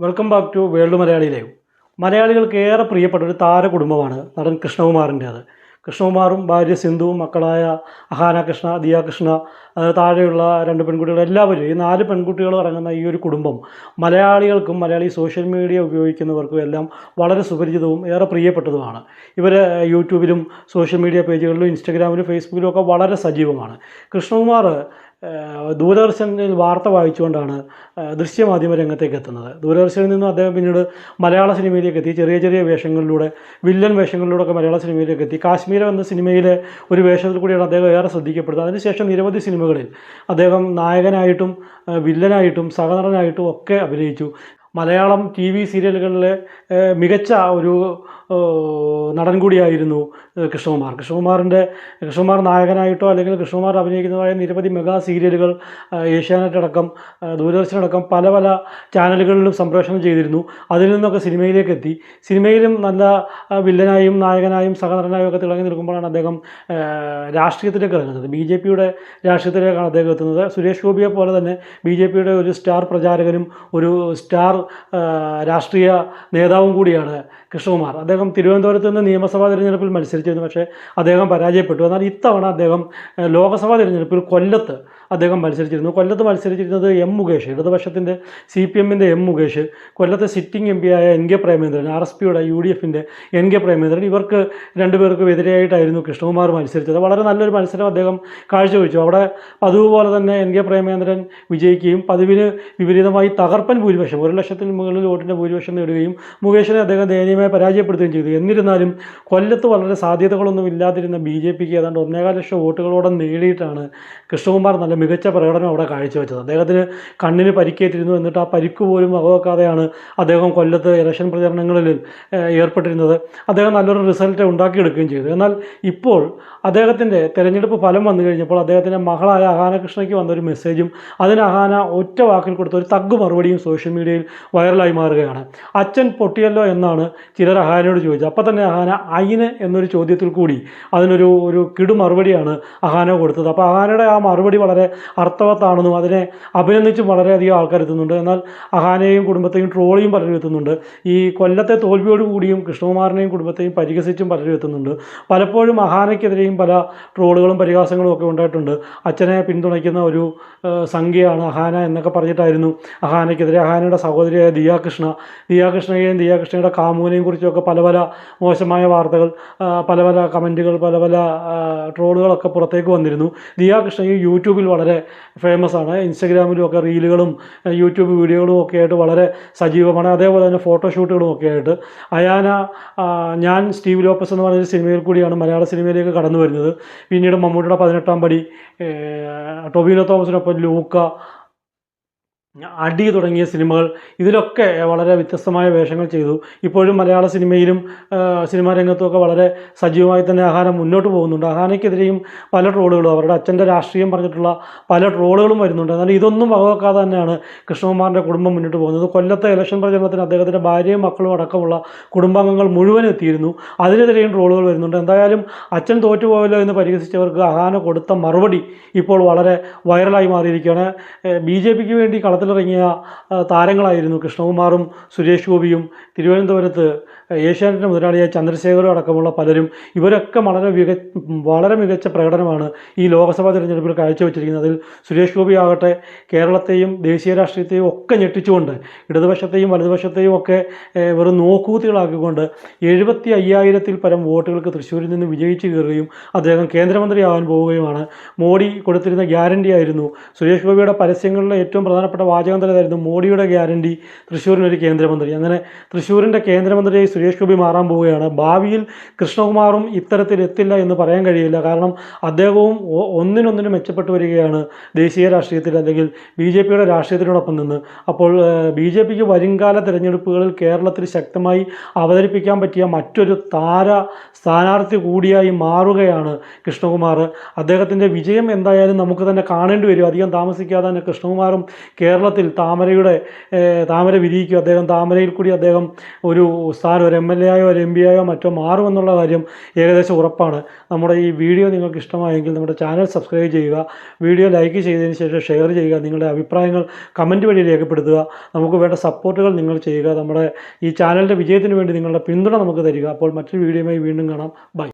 Welcome back to world Malayali live മലയാളികൾക്ക് ഏറെ പ്രിയപ്പെട്ട ഒരു താര കുടുംബമാണ് നടൻ കൃഷ്ണകുമാറിന്റേത്. കൃഷ്ണകുമാറും ഭാര്യ സിന്ധുവും മക്കളായ അഹാന കൃഷ്ണ ദിയ കൃഷ്ണ അത് താഴെയുള്ള രണ്ട് പെൺകുട്ടികൾ എല്ലാവരും ഈ നാല് പെൺകുട്ടികളും അടങ്ങുന്ന ഈ ഒരു കുടുംബം മലയാളികൾക്കും മലയാളി സോഷ്യൽ മീഡിയ ഉപയോഗിക്കുന്നവർക്കും എല്ലാം വളരെ സുപരിചിതവും ഏറെ പ്രിയപ്പെട്ടതുമാണ്. ഇവർ യൂട്യൂബിലും സോഷ്യൽ മീഡിയ പേജുകളിലും ഇൻസ്റ്റഗ്രാമിലും ഫേസ്ബുക്കിലും ഒക്കെ വളരെ സജീവമാണ്. കൃഷ്ണകുമാർ ദൂരദർശനിൽ വാർത്ത വായിച്ചുകൊണ്ടാണ് ദൃശ്യമാധ്യമ രംഗത്തേക്ക് എത്തുന്നത്. ദൂരദർശനിൽ നിന്നും അദ്ദേഹം പിന്നീട് മലയാള സിനിമയിലേക്ക് എത്തി. ചെറിയ ചെറിയ വേഷങ്ങളിലൂടെ വില്ലൻ വേഷങ്ങളിലൂടെ ഒക്കെ മലയാള സിനിമയിലേക്ക് എത്തി. കാശ്മീരം എന്ന സിനിമയിലെ ഒരു വേഷത്തിൽ കൂടിയാണ് അദ്ദേഹം ഏറെ ശ്രദ്ധിക്കപ്പെടുന്നത്. അതിനുശേഷം നിരവധി സിനിമകളിൽ അദ്ദേഹം നായകനായിട്ടും വില്ലനായിട്ടും സഹനടനായിട്ടും ഒക്കെ അഭിനയിച്ചു. മലയാളം ടി വി സീരിയലുകളിലെ മികച്ച ഒരു നടൻ കൂടിയായിരുന്നു കൃഷ്ണകുമാർ. കൃഷ്ണകുമാറിന്റെ കൃഷ്ണകുമാർ നായകനായിട്ടോ അല്ലെങ്കിൽ കൃഷ്ണകുമാർ അഭിനയിക്കുന്നതായ നിരവധി മെഗാ സീരിയലുകൾ ഏഷ്യാനെറ്റ് അടക്കം ദൂരദർശൻ അടക്കം പല പല ചാനലുകളിലും സംപ്രേഷണം ചെയ്തിരുന്നു. അതിൽ നിന്നൊക്കെ സിനിമയിലേക്ക് എത്തി. സിനിമയിലും നല്ല വില്ലനായും നായകനായും സഹനടനായും ഒക്കെ തിളങ്ങി നിൽക്കുമ്പോഴാണ് അദ്ദേഹം രാഷ്ട്രീയത്തിലേക്ക് ഇറങ്ങുന്നത്. ബി ജെ പിയുടെ രാഷ്ട്രീയത്തിലേക്കാണ് അദ്ദേഹം എത്തുന്നത്. സുരേഷ് ഗോപിയെ പോലെ തന്നെ ബി ജെ പിയുടെ ഒരു സ്റ്റാർ പ്രചാരകനും ഒരു സ്റ്റാർ രാഷ്ട്രീയ നേതാവും കൂടിയാണ് കൃഷ്ണകുമാർ. അദ്ദേഹം തിരുവനന്തപുരത്ത് നിന്ന് നിയമസഭാ തിരഞ്ഞെടുപ്പിൽ മത്സരിച്ചിരുന്നു. പക്ഷേ അദ്ദേഹം പരാജയപ്പെട്ടു. എന്നാൽ ഇത്തവണ അദ്ദേഹം ലോക്സഭാ തിരഞ്ഞെടുപ്പിൽ കൊല്ലത്ത് അദ്ദേഹം മത്സരിച്ചിരുന്നു. കൊല്ലത്ത് മത്സരിച്ചിരുന്നത് എം മുകേഷ്. ഇടതുപക്ഷത്തിന്റെ സി പി എമ്മിന്റെ എം മുകേഷ്. കൊല്ലത്തെ സിറ്റിംഗ് എം പി ആയ N K Premendran R S പിയുടെ യു ഡി എഫിന്റെ എൻ കെ പ്രേമേന്ദ്രൻ ഇവർക്ക് രണ്ടുപേർക്കും എതിരെയായിട്ടായിരുന്നു കൃഷ്ണകുമാർ മത്സരിച്ചത്. വളരെ നല്ലൊരു മത്സരം അദ്ദേഹം കാഴ്ചവെച്ചു. അവിടെ പതിവ് പോലെ തന്നെ എൻ കെ പ്രേമേന്ദ്രൻ വിജയിക്കുകയും പതിവിന് വിപരീതമായി തകർപ്പൻ ഭൂരിപക്ഷം ഒരു ലക്ഷത്തിന് മുകളിൽ വോട്ടിന്റെ ഭൂരിപക്ഷം നേടുകയും മുകേഷിനെ അദ്ദേഹം ദയനീയമായി പരാജയപ്പെടുത്തുകയും ചെയ്തു. എന്നിരുന്നാലും കൊല്ലത്ത് വളരെ സാധ്യതകളൊന്നും ഇല്ലാതിരുന്ന ബി ജെ പിക്ക് ഏതാണ്ട് ഒന്നേകാൽ ലക്ഷം വോട്ടുകളോടെ നേടിയിട്ടാണ് കൃഷ്ണകുമാർ നല്ല മികച്ച പ്രകടനം അവിടെ കാഴ്ചവെച്ചത്. അദ്ദേഹത്തിന് കണ്ണിന് പരിക്കേറ്റിരുന്നു. എന്നിട്ട് ആ പരിക്ക് പോലും വകവെക്കാതെയാണ് അദ്ദേഹം കൊല്ലത്ത് ഇലക്ഷൻ പ്രചരണങ്ങളിൽ ഏർപ്പെട്ടിരുന്നത്. അദ്ദേഹം നല്ലൊരു റിസൾട്ട് ഉണ്ടാക്കിയെടുക്കുകയും ചെയ്തു. എന്നാൽ ഇപ്പോൾ അദ്ദേഹത്തിന്റെ തെരഞ്ഞെടുപ്പ് ഫലം വന്നു കഴിഞ്ഞപ്പോൾ അദ്ദേഹത്തിന്റെ മകളായ അഹാന കൃഷ്ണയ്ക്ക് വന്നൊരു മെസ്സേജും അതിന് അഹാന ഒറ്റ വാക്കിൽ കൊടുത്ത ഒരു തഗ് മറുപടിയും സോഷ്യൽ മീഡിയയിൽ വൈറലായി മാറുകയാണ്. അച്ഛൻ പൊട്ടിയല്ലോ എന്നാണ് ചിലർ അഹാനയോട് ചോദിച്ചത്. അപ്പോൾ തന്നെ അഹാന അയിന് എന്നൊരു ചോദ്യത്തിൽ കൂടി അതിനൊരു ഒരു കിടു മറുപടിയാണ് അഹാന കൊടുത്തത്. അപ്പോൾ അഹാനയുടെ ആ മറുപടി വളരെ അർത്ഥവത്താണെന്നും അതിനെ അഭിനന്ദിച്ചും വളരെയധികം ആൾക്കാർ എത്തുന്നുണ്ട്. എന്നാൽ അഹാനെയും കുടുംബത്തെയും ട്രോളിയും പലരും എത്തുന്നുണ്ട്. ഈ കൊല്ലത്തെ തോൽവിയോടുകൂടിയും കൃഷ്ണകുമാറിനെയും കുടുംബത്തെയും പരിഹസിച്ചും പലരും എത്തുന്നുണ്ട്. പലപ്പോഴും അഹാനയ്ക്കെതിരെയും പല ട്രോളുകളും പരിഹാസങ്ങളും ഒക്കെ ഉണ്ടായിട്ടുണ്ട്. അച്ഛനെ പിന്തുണയ്ക്കുന്ന ഒരു സംഖ്യയാണ് അഹാന എന്നൊക്കെ പറഞ്ഞിട്ടായിരുന്നു അഹാനയ്ക്കെതിരെ അഹാനയുടെ സഹോദരിയായ ദിയാകൃഷ്ണ. ദിയാകൃഷ്ണയെയും ദിയാകൃഷ്ണയുടെ കാമുവിനെയും കുറിച്ചൊക്കെ പല പല മോശമായ വാർത്തകൾ പല പല കമന്റുകൾ പല പല ട്രോളുകളൊക്കെ പുറത്തേക്ക് വന്നിരുന്നു. ദിയാകൃഷ്ണയും യൂട്യൂബിൽ വളരെ ഫേമസ് ആണ്. ഇൻസ്റ്റഗ്രാമിലും ഒക്കെ റീലുകളും യൂട്യൂബ് വീഡിയോകളും ഒക്കെ ആയിട്ട് വളരെ സജീവമാണ്. അതേപോലെ തന്നെ ഫോട്ടോഷൂട്ടുകളും ഒക്കെ ആയിട്ട്. അയാന ഞാൻ സ്റ്റീവ് ലോപ്പസ് എന്ന് പറഞ്ഞൊരു സിനിമയിൽ കൂടിയാണ് മലയാള സിനിമയിലേക്ക് കടന്നു വരുന്നത് പിന്നീട് മമ്മൂട്ടിയുടെ പതിനെട്ടാം പടി ടൊബീനോ തോമസിനൊപ്പം ലൂക്ക അടി തുടങ്ങിയ സിനിമകൾ ഇതിലൊക്കെ വളരെ വ്യത്യസ്തമായ വേഷങ്ങൾ ചെയ്തു. ഇപ്പോഴും മലയാള സിനിമയിലും സിനിമാ രംഗത്തുമൊക്കെ വളരെ സജീവമായി തന്നെ ആഹാരം മുന്നോട്ട് പോകുന്നുണ്ട്. ആഹാനയ്ക്കെതിരെയും പല ട്രോളുകളും അവരുടെ അച്ഛന്റെ രാഷ്ട്രീയം പറഞ്ഞിട്ടുള്ള പല ട്രോളുകളും വരുന്നുണ്ട്. എന്നാൽ ഇതൊന്നും വകവെക്കാതെ തന്നെയാണ് കൃഷ്ണകുമാറിന്റെ കുടുംബം മുന്നോട്ട് പോകുന്നത്. കൊല്ലത്തെ ഇലക്ഷൻ പ്രചരണത്തിന് അദ്ദേഹത്തിന്റെ ഭാര്യയും മക്കളും അടക്കമുള്ള കുടുംബാംഗങ്ങൾ മുഴുവൻ എത്തിയിരുന്നു. അതിനെതിരെയും ട്രോളുകൾ വരുന്നുണ്ട്. എന്തായാലും അച്ഛൻ തോറ്റുപോയല്ലോ എന്ന് പരിഹസിച്ചവർക്ക് അഹാന കൊടുത്ത മറുപടി ഇപ്പോൾ വളരെ വൈറലായി മാറിയിരിക്കുകയാണ്. ബി ജെ പിക്ക് വേണ്ടി കളത്തിലിറങ്ങിയ താരങ്ങളായിരുന്നു കൃഷ്ണകുമാറും സുരേഷ് ഗോപിയും. തിരുവനന്തപുരത്ത് ഏഷ്യാനെറ്റ് മുതലാളിയായ ചന്ദ്രശേഖരും അടക്കമുള്ള പലരും ഇവരൊക്കെ വളരെ മിക വളരെ മികച്ച പ്രകടനമാണ് ഈ ലോക്സഭാ തിരഞ്ഞെടുപ്പിൽ കാഴ്ചവെച്ചിരിക്കുന്നത്. അതിൽ സുരേഷ് ഗോപി ആകട്ടെ കേരളത്തെയും ദേശീയ രാഷ്ട്രീയത്തെയും ഒക്കെ ഞെട്ടിച്ചുകൊണ്ട് ഇടതുപക്ഷത്തെയും വലതുപക്ഷത്തെയും ഒക്കെ വെറും നോക്കൂത്തികളാക്കിക്കൊണ്ട് എഴുപത്തി അയ്യായിരത്തിൽ പരം വോട്ടുകൾക്ക് തൃശ്ശൂരിൽ നിന്ന് വിജയിച്ചു കയറുകയും അദ്ദേഹം കേന്ദ്രമന്ത്രിയാവാൻ പോവുകയുമാണ്. മോഡി കൊടുത്തിരുന്ന ഗ്യാരണ്ടി ആയിരുന്നു സുരേഷ് ഗോപിയുടെ പരസ്യങ്ങളിലെ ഏറ്റവും പ്രധാനപ്പെട്ട വാചകം തരുന്നു. മോഡിയുടെ ഗ്യാരണ്ടി തൃശ്ശൂരിനൊരു കേന്ദ്രമന്ത്രി. അങ്ങനെ തൃശ്ശൂരിന്റെ കേന്ദ്രമന്ത്രിയായി സുരേഷ് ഗോപി മാറാൻ പോവുകയാണ്. ഭാവിയിൽ കൃഷ്ണകുമാറും ഇത്തരത്തിൽ എത്തില്ല എന്ന് പറയാൻ കഴിയില്ല. കാരണം അദ്ദേഹവും ഒന്നിനൊന്നിനും മെച്ചപ്പെട്ടു വരികയാണ് ദേശീയ രാഷ്ട്രീയത്തിൽ അല്ലെങ്കിൽ ബി ജെ പിയുടെ രാഷ്ട്രീയത്തിനോടൊപ്പം നിന്ന്. അപ്പോൾ ബി ജെ പിക്ക് വരുംകാല തിരഞ്ഞെടുപ്പുകളിൽ കേരളത്തിൽ ശക്തമായി അവതരിപ്പിക്കാൻ പറ്റിയ മറ്റൊരു താര സ്ഥാനാർത്ഥി കൂടിയായി മാറുകയാണ് കൃഷ്ണകുമാർ. അദ്ദേഹത്തിന്റെ വിജയം എന്തായാലും നമുക്ക് തന്നെ കാണേണ്ടി വരും. അധികം താമസിക്കാതെ തന്നെ കൃഷ്ണകുമാറും കേരള കേരളത്തിൽ താമരയുടെ താമര വിരിയിക്കും. അദ്ദേഹം താമരയിൽ കൂടി അദ്ദേഹം ഒരു സ്ഥാനം ഒരു എം എൽ എ ആയോ ഒരു എം പി ആയോ മറ്റോ മാറുമെന്നുള്ള കാര്യം ഏകദേശം ഉറപ്പാണ്. നമ്മുടെ ഈ വീഡിയോ നിങ്ങൾക്ക് ഇഷ്ടമായെങ്കിൽ നമ്മുടെ ചാനൽ സബ്സ്ക്രൈബ് ചെയ്യുക വീഡിയോ ലൈക്ക് ചെയ്തതിന് ശേഷം ഷെയർ ചെയ്യുക നിങ്ങളുടെ അഭിപ്രായങ്ങൾ കമന്റ് വഴി രേഖപ്പെടുത്തുക നമുക്ക് വേണ്ട സപ്പോർട്ടുകൾ നിങ്ങൾ ചെയ്യുക നമ്മുടെ ഈ ചാനലിന്റെ വിജയത്തിന് വേണ്ടി നിങ്ങളുടെ പിന്തുണ നമുക്ക് തരിക. അപ്പോൾ മറ്റൊരു വീഡിയോയുമായി വീണ്ടും കാണാം. ബൈ.